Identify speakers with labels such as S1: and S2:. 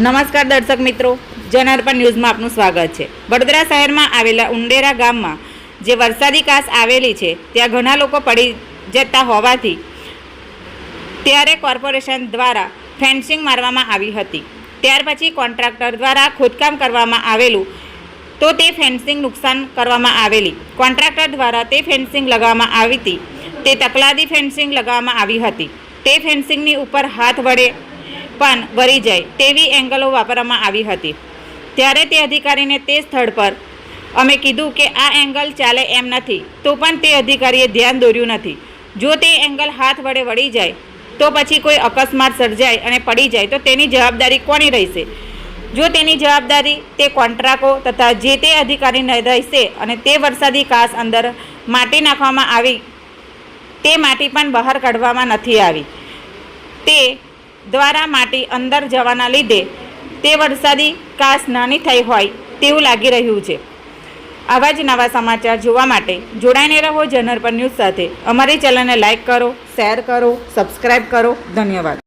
S1: નમસ્કાર દર્શક મિત્રો જનઅર્પણ ન્યૂઝમાં આપનું સ્વાગત છે. વડોદરા શહેરમાં આવેલા ઉંડેરા ગામમાં જે વરસાદી કાસ આવેલી છે, ત્યાં ઘણા લોકો પડી જતા હોવાથી ત્યારે કોર્પોરેશન દ્વારા ફેન્સિંગ મારવામાં આવી હતી. ત્યાર પછી કોન્ટ્રાક્ટર દ્વારા ખોદકામ કરવામાં આવેલું, તો તે ફેન્સિંગ નુકસાન કરવામાં આવેલી. કોન્ટ્રાક્ટર દ્વારા તે ફેન્સિંગ લગાવવામાં આવી હતી. તે તકલાદી ફેન્સિંગ લગાવવામાં આવી હતી. તે ફેન્સિંગની ઉપર હાથ વડે પણ વળી જાય તેવી એંગલો વાપરવામાં આવી હતી. ત્યારે તે અધિકારીને તે સ્થળ પર અમે કીધું કે આ એંગલ ચાલે એમ નથી. તો પણ તે અધિકારીએ ધ્યાન દોર્યું નથી. જો તે એંગલ હાથ વડે વળી જાય, તો પછી કોઈ અકસ્માત સર્જાય અને પડી જાય, તો તેની જવાબદારી કોની રહેશે? જો તેની જવાબદારી તે કોન્ટ્રાકો તથા જે તે અધિકારીને રહેશે અને તે વરસાદી કાસ અંદર માટી નાખવામાં આવી, તે માટી પણ બહાર કાઢવામાં નથી આવી. તે દ્વારા માટી અંદર જવાના લીધે તે વરસાદી કાસ નાની થઈ હોય તેવું લાગી રહ્યું છે. આવા જ નવા સમાચાર જોવા માટે જોડાઈને રહો જનરપર ન્યૂઝ સાથે. અમારી ચેનલને લાઇક કરો, શેર કરો સબસ્ક્રાઈબ કરો. ધન્યવાદ.